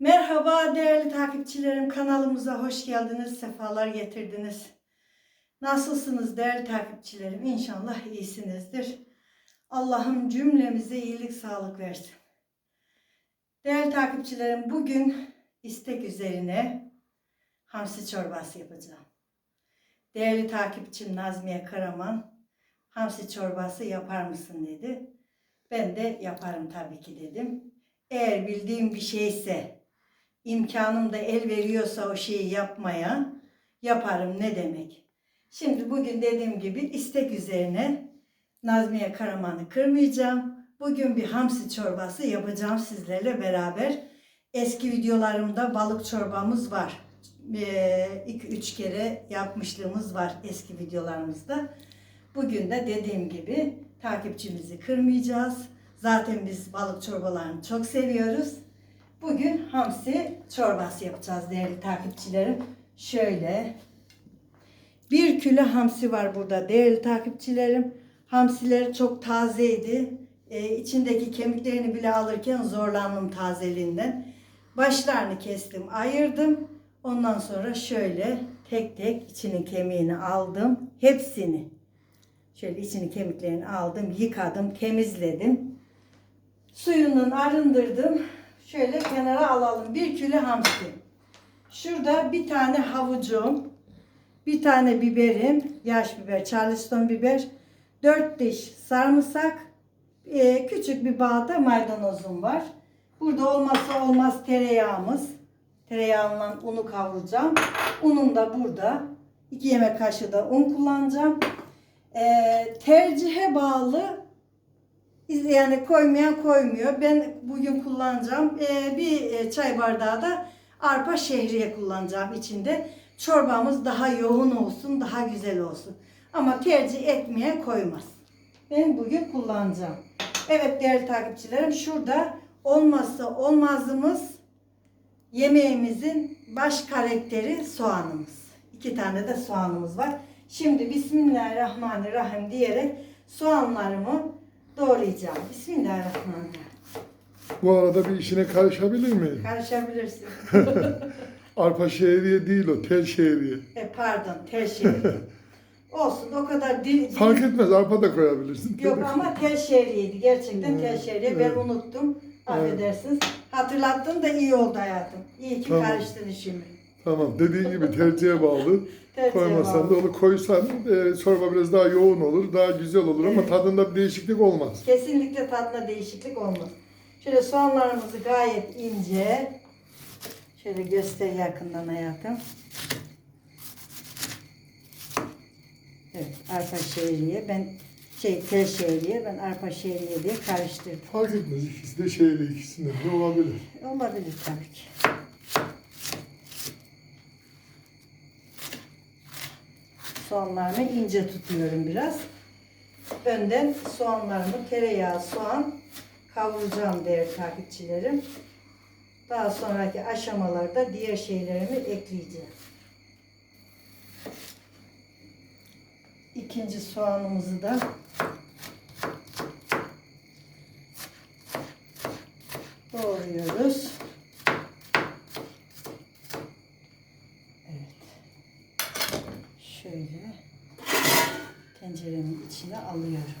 Merhaba değerli takipçilerim kanalımıza hoş geldiniz, sefalar getirdiniz. Nasılsınız değerli takipçilerim? İnşallah iyisinizdir. Allah'ım cümlemize iyilik, sağlık versin. Değerli takipçilerim bugün istek üzerine hamsi çorbası yapacağım. Değerli takipçim Nazmiye Karaman hamsi çorbası yapar mısın dedi. Ben de yaparım tabii ki dedim. Eğer bildiğim bir şeyse, imkanım da el veriyorsa o şeyi yapmaya yaparım ne demek. Şimdi bugün dediğim gibi istek üzerine Nazmiye Karaman'ı kırmayacağım. Bugün bir hamsi çorbası yapacağım sizlerle beraber. Eski videolarımda balık çorbamız var. 2-3 kere yapmışlığımız var eski videolarımızda. Bugün de dediğim gibi takipçimizi kırmayacağız. Zaten biz balık çorbalarını çok seviyoruz. Bugün hamsi çorbası yapacağız değerli takipçilerim. Şöyle bir kilo hamsi var burada değerli takipçilerim. Hamsiler çok tazeydi. Ee, içindeki kemiklerini bile alırken zorlandım tazeliğinden. Başlarını kestim, ayırdım. Ondan sonra şöyle tek tek içinin kemiğini aldım. Hepsini. Şöyle içini kemiklerini aldım, yıkadım, temizledim. Suyundan arındırdım. Şöyle kenara alalım. Bir kilo hamsi. Şurada bir tane havucum, bir tane biberim, yaş biber, charleston biber, dört diş sarımsak, e, küçük bir bağda maydanozum var. Burada olmazsa olmaz tereyağımız. Tereyağından unu kavuracağım. Unum da burada. 2 yemek kaşığı da un kullanacağım. E, tercihe bağlı yani koymayan koymuyor. Ben bugün kullanacağım. E, bir e, çay bardağı da arpa şehriye kullanacağım içinde. Çorbamız daha yoğun olsun, daha güzel olsun. Ama tercih etmeyen koymaz. Ben bugün kullanacağım. Evet değerli takipçilerim şurada olmazsa olmazımız yemeğimizin baş karakteri soğanımız. İki tane de soğanımız var. Şimdi Bismillahirrahmanirrahim diyerek soğanlarımı doğrayacağım. Bismillahirrahmanirrahim. Bu arada bir işine karışabilir miyim? Karışabilirsin. Arpa şehriye değil o, tel şehriye. E, pardon, tel şehriye. Olsun o kadar dil, Fark etmez, arpa da koyabilirsin. Yok ama tel şehriyeydi. Gerçekten tel şehriye. Ben evet. unuttum. Affedersiniz. Hatırlattın da iyi oldu hayatım. İyi ki Tamam. karıştın işimi. Tamam, dediğin gibi tercihe bağlı. Tercihe Koymasan bağlı. da onu koysan e, çorba biraz daha yoğun olur, daha güzel olur ama Evet. tadında bir değişiklik olmaz. Kesinlikle tadına değişiklik olmaz. Şöyle soğanlarımızı gayet ince. Şöyle göster yakından hayatım. Evet, arpa şehriye. Ben şey tel şehriye, ben arpa şehriye diye karıştırdım. Fark etmez, ikisi de şehriye, ikisinden de olabilir. Olabilir tabii ki. Soğanlarımı ince tutuyorum biraz. Önden soğanlarımı tereyağı, soğan kavuracağım değerli takipçilerim. Daha sonraki aşamalarda diğer şeylerimi ekleyeceğim. İkinci soğanımızı da doğruyoruz. Evet. Şöyle tenceremin içine alıyorum.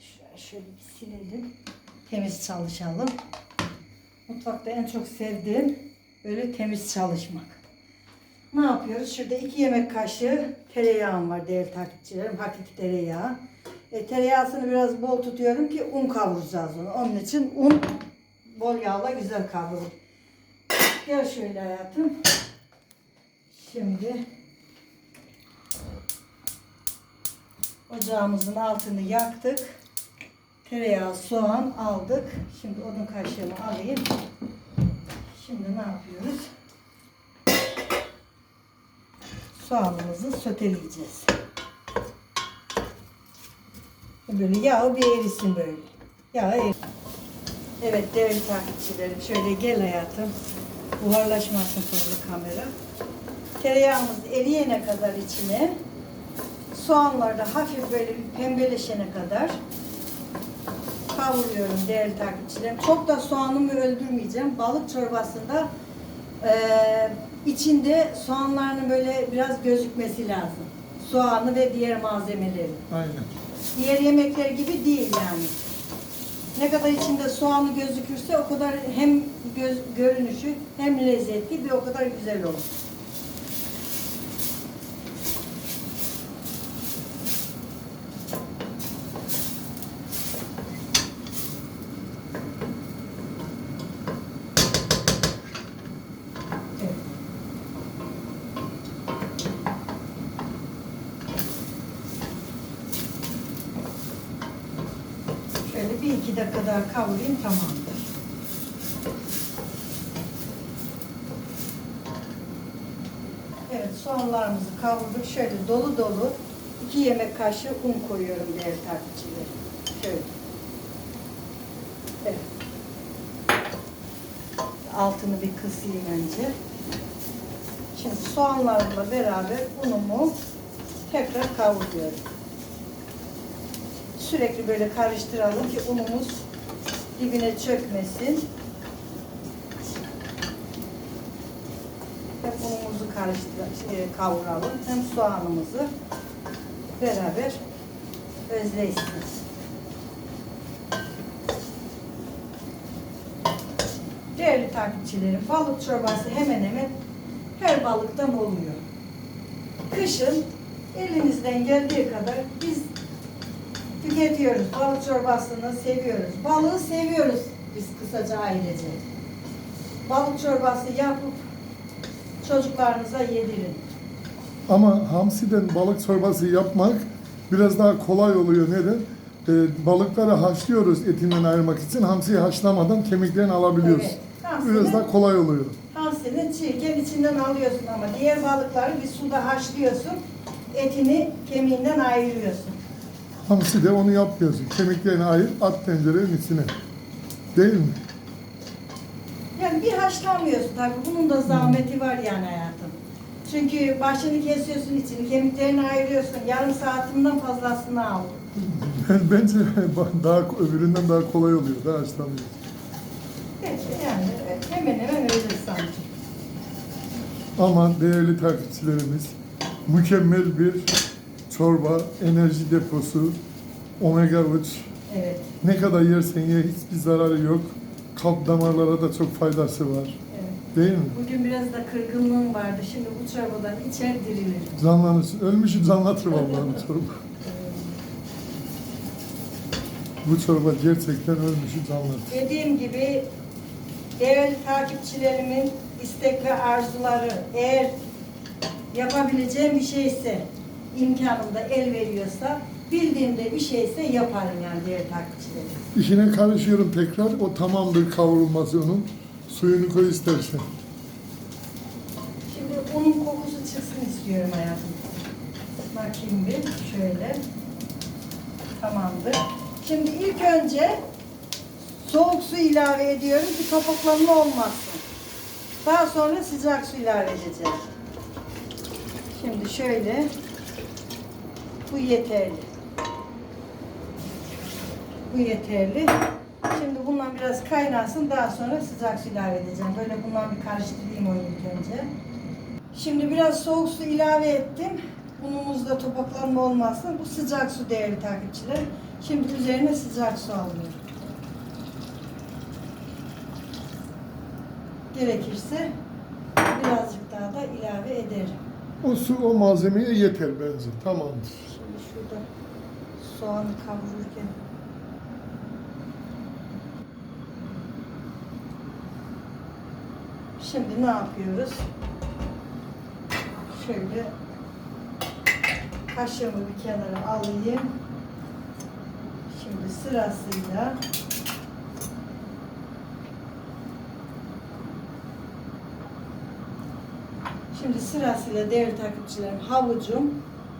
Şimdi şöyle, bir silelim. Temiz çalışalım. Mutfakta en çok sevdiğim böyle temiz çalışmak. Ne yapıyoruz? Şurada iki yemek kaşığı tereyağım var değerli takipçilerim. Hakiki tereyağı. E, tereyağısını biraz bol tutuyorum ki un kavuracağız onu. Onun için un bol yağla güzel kavrulur. Gel şöyle hayatım. Şimdi ocağımızın altını yaktık. Tereyağı, soğan aldık. Şimdi odun kaşığımı alayım. Şimdi ne yapıyoruz? Soğanımızı soteleyeceğiz. Böyle yağı bir erisin böyle. Yağı. Evet değerli takipçilerim şöyle gel hayatım. Buharlaşmasın fazla kamera. Tereyağımız eriyene kadar içine Soğanlar da hafif böyle pembeleşene kadar kavuruyorum değerli takipçilerim. Çok da soğanımı öldürmeyeceğim. Balık çorbasında eee, içinde soğanların böyle biraz gözükmesi lazım. Soğanı ve diğer malzemeleri. Aynen. Diğer yemekler gibi değil yani. Ne kadar içinde soğanı gözükürse o kadar hem göz, görünüşü hem lezzetli ve o kadar güzel olur. 2 dakika daha kavrayayım tamamdır. Evet soğanlarımızı kavurduk. Şöyle dolu dolu 2 yemek kaşığı un koyuyorum değerli takipçilerim. Şöyle. Evet. Altını bir kısayım önce. Şimdi soğanlarla beraber unumu tekrar kavuruyorum. Sürekli böyle karıştıralım ki unumuz dibine çökmesin. Hem unumuzu karıştır, şey, kavuralım hem soğanımızı beraber özleşsin. Değerli takipçilerim, balık çorbası hemen hemen her balıktan oluyor. Kışın elimizden geldiği kadar biz tüketiyoruz. Balık çorbasını seviyoruz. Balığı seviyoruz biz kısaca ailece. Balık çorbası yapıp çocuklarınıza yedirin. Ama hamsiden balık çorbası yapmak biraz daha kolay oluyor. Neden? Ee, balıkları haşlıyoruz etinden ayırmak için. Hamsiyi haşlamadan kemiklerini alabiliyoruz. Evet. Biraz daha kolay oluyor. Hamsinin çiğken içinden alıyorsun ama diğer balıkları bir suda haşlıyorsun. Etini kemiğinden ayırıyorsun. Hamsi de onu yapmıyorsun. Kemiklerini ayır, at tencerenin içine. Değil mi? Yani bir haşlamıyorsun tabii. Bunun da zahmeti var yani hayatım. Çünkü başını kesiyorsun içini, kemiklerini ayırıyorsun. Yarım saatinden fazlasını. Ben, bence daha öbüründen daha kolay oluyor. Daha haşlamıyor. Evet, yani hemen hemen öyle sanki. Ama değerli takipçilerimiz mükemmel bir çorba, enerji deposu, omega 3. Evet, Ne kadar yersen ye hiçbir zararı yok. Kalp damarlara da çok faydası var. evet. Değil mi? Bugün biraz da kırgınlığım vardı. Şimdi bu çorbadan içer dirilir. Canlanırsın. Ölmüşü canlatır vallahi bu çorba. Bu çorba gerçekten ölmüşü canlatır. Dediğim gibi değerli takipçilerimin istek ve arzuları eğer yapabileceğim bir şeyse imkanımda el veriyorsa bildiğimde bir şeyse yaparım yani değerli takipçilerim. İşine karışıyorum tekrar. O tamamdır kavrulması onun. Suyunu koy istersen. Şimdi unun kokusu çıksın istiyorum hayatım. Bakayım bir şöyle. Tamamdır. Şimdi ilk önce soğuk su ilave ediyoruz. Bir topuklanma olmasın. Daha sonra sıcak su ilave edeceğiz. Şimdi şöyle. Bu yeterli. Bu yeterli. Şimdi bundan biraz kaynasın. Daha sonra sıcak su ilave edeceğim. Böyle bundan bir karıştırayım onu ilk önce. Şimdi biraz soğuk su ilave ettim. Unumuzda topaklanma olmasın. Bu sıcak su değerli takipçiler. Şimdi üzerine sıcak su alıyorum. Gerekirse birazcık daha da ilave ederim. O su o malzemeye yeter bence. Tamamdır. Şimdi şurada soğanı kavururken Şimdi ne yapıyoruz? Şöyle kaşığımı bir kenara alayım. Şimdi sırasıyla Şimdi sırasıyla değerli takipçilerim havucum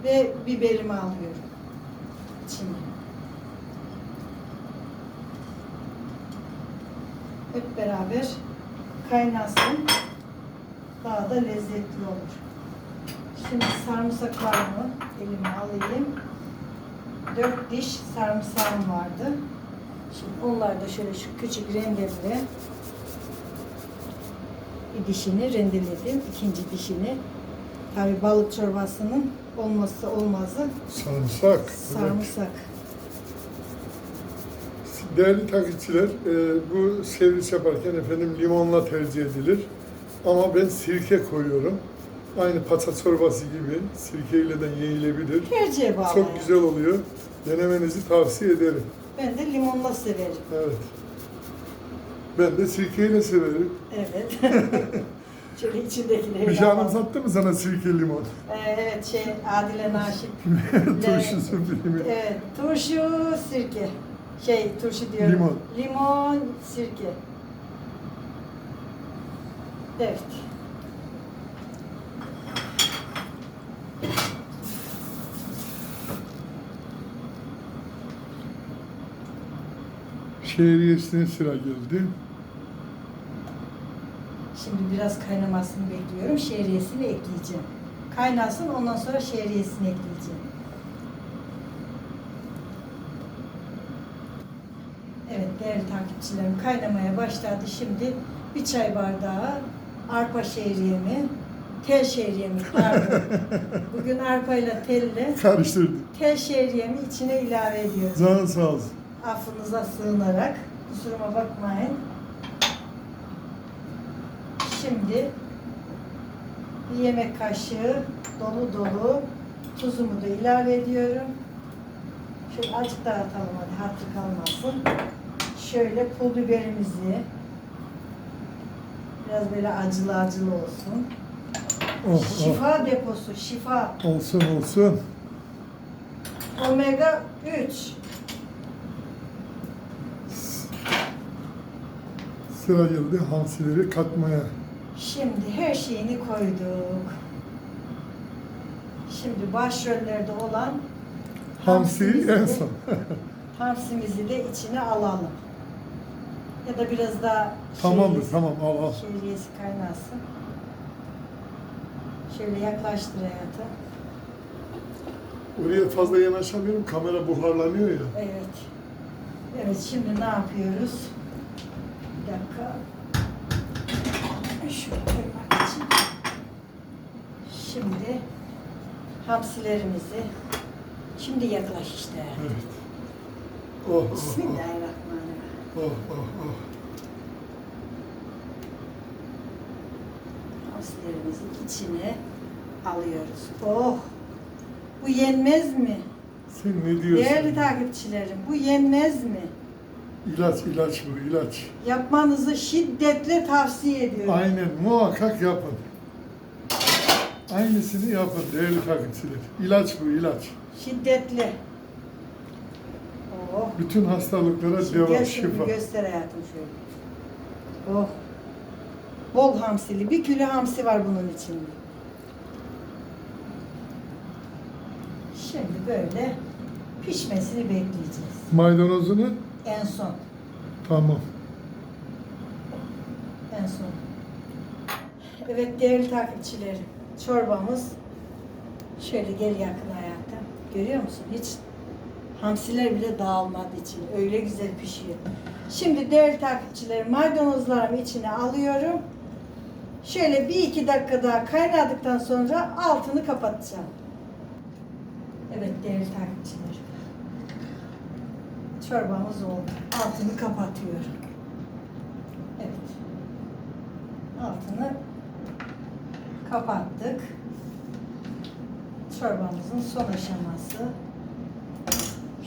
ve biberimi alıyorum. İçine. Hep beraber kaynasın. Daha da lezzetli olur. Şimdi sarımsaklarımı elime alayım. Dört diş sarımsağım vardı. Şimdi onları da şöyle şu küçük rendeyle bir dişini rendeledim. ikinci dişini. Tabi balık çorbasının olmazsa olmazı Sarımsak. sarımsak. Değerli takipçiler, e, bu servis yaparken efendim limonla tercih edilir. Ama ben sirke koyuyorum. Aynı pata çorbası gibi sirkeyle de yenilebilir. Tercihe bağlı. Çok güzel oluyor. Denemenizi tavsiye ederim. Ben de limonla severim. Evet. Ben de sirkeyle severim. Evet. Şöyle içindekileri Bir şey anımsattı mı sana sirke limon? Ee, evet şey Adile Naşit. Turşusu filmi. Evet turşu sirke. Şey turşu diyorum. Limon. Limon sirke. Evet. Şehriyesine sıra geldi. Şimdi biraz kaynamasını bekliyorum. Şehriyesini ekleyeceğim. Kaynasın ondan sonra şehriyesini ekleyeceğim. Evet değerli takipçilerim kaynamaya başladı. Şimdi bir çay bardağı arpa şehriyemi, tel şehriyemi pardon. Bugün arpa ile telle Karıştırdı. tel şehriyemi içine ilave ediyorum. Canın sağ olsun. Affınıza sığınarak kusuruma bakmayın. Şimdi bir yemek kaşığı dolu dolu tuzumu da ilave ediyorum. Şöyle azıcık daha atalım hadi hatır kalmasın. Şöyle pul biberimizi biraz böyle acılı acılı olsun. Oh, oh. Şifa deposu, şifa. Olsun olsun. Omega 3. Sıra geldi hamsileri katmaya. Şimdi her şeyini koyduk. Şimdi başrollerde olan Hamsiyi hamsimizi en de- son. hamsimizi de içine alalım. Ya da biraz daha Tamamdır tamam al al. şehriyesi kaynasın. Şöyle yaklaştır hayata. Oraya fazla yanaşamıyorum. Kamera buharlanıyor ya. Evet. Evet şimdi ne yapıyoruz? Bir dakika. Şöyle koymak için. Şimdi hamsilerimizi şimdi yaklaş işte. Evet. Oh oh oh. Bismillahirrahmanirrahim. Oh oh oh. Hamsilerimizin içine alıyoruz. Oh! Bu yenmez mi? Sen ne diyorsun? Değerli takipçilerim, bu yenmez mi? İlaç ilaç bu ilaç. Yapmanızı şiddetle tavsiye ediyorum. Aynen muhakkak yapın. Aynısını yapın değerli takipçiler. İlaç bu ilaç. Şiddetli. Oh. Bütün hastalıklara devam şifa. göster hayatım şöyle. Oh. Bol hamsili. Bir kilo hamsi var bunun içinde. Şimdi böyle pişmesini bekleyeceğiz. Maydanozunu En son. tamam. En son. Evet değerli takipçilerim. Çorbamız şöyle gel yakın hayatım. Görüyor musun? Hiç hamsiler bile dağılmadı için. Öyle güzel pişiyor. Şimdi değerli takipçilerim maydanozlarımı içine alıyorum. Şöyle bir iki dakika daha kaynadıktan sonra altını kapatacağım. Evet değerli takipçilerim. Çorbamız oldu. Altını kapatıyorum. Evet. Altını kapattık. Çorbamızın son aşaması.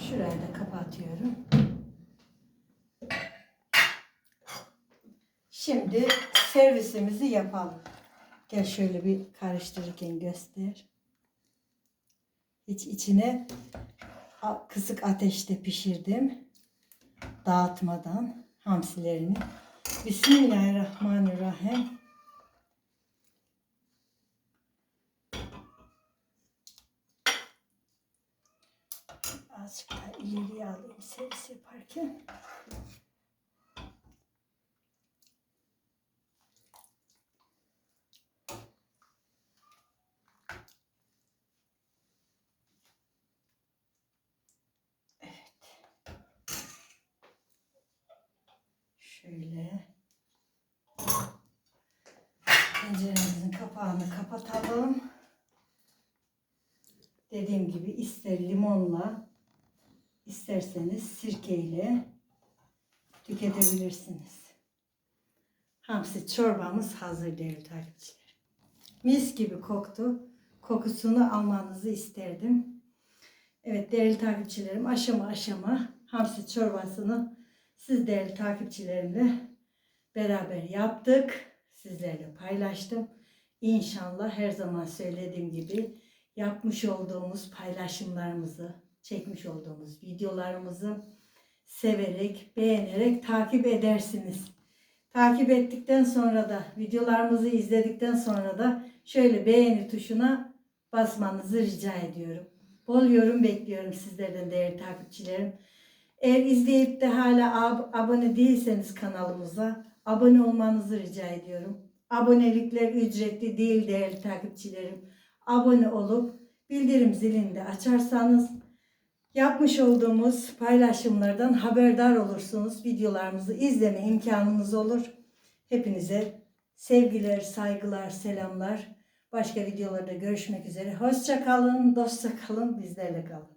Şurayı da kapatıyorum. Şimdi servisimizi yapalım. Gel şöyle bir karıştırırken göster. Hiç içine kısık ateşte pişirdim. Dağıtmadan hamsilerini. Bismillahirrahmanirrahim. Azıcık daha ileriye alayım servis yaparken. Şöyle. Tenceremizin kapağını kapatalım. Dediğim gibi ister limonla isterseniz sirkeyle tüketebilirsiniz. Hamsi çorbamız hazır değerli takipçiler. Mis gibi koktu. Kokusunu almanızı isterdim. Evet değerli takipçilerim aşama aşama hamsi çorbasını siz değerli takipçilerimle beraber yaptık. Sizlerle paylaştım. İnşallah her zaman söylediğim gibi yapmış olduğumuz paylaşımlarımızı, çekmiş olduğumuz videolarımızı severek, beğenerek takip edersiniz. Takip ettikten sonra da videolarımızı izledikten sonra da şöyle beğeni tuşuna basmanızı rica ediyorum. Bol yorum bekliyorum sizlerden değerli takipçilerim. Eğer izleyip de hala ab- abone değilseniz kanalımıza abone olmanızı rica ediyorum. Abonelikler ücretli değil değerli takipçilerim. Abone olup bildirim zilini de açarsanız yapmış olduğumuz paylaşımlardan haberdar olursunuz. Videolarımızı izleme imkanınız olur. Hepinize sevgiler, saygılar, selamlar. Başka videolarda görüşmek üzere. Hoşça kalın, dostça kalın, bizlerle kalın.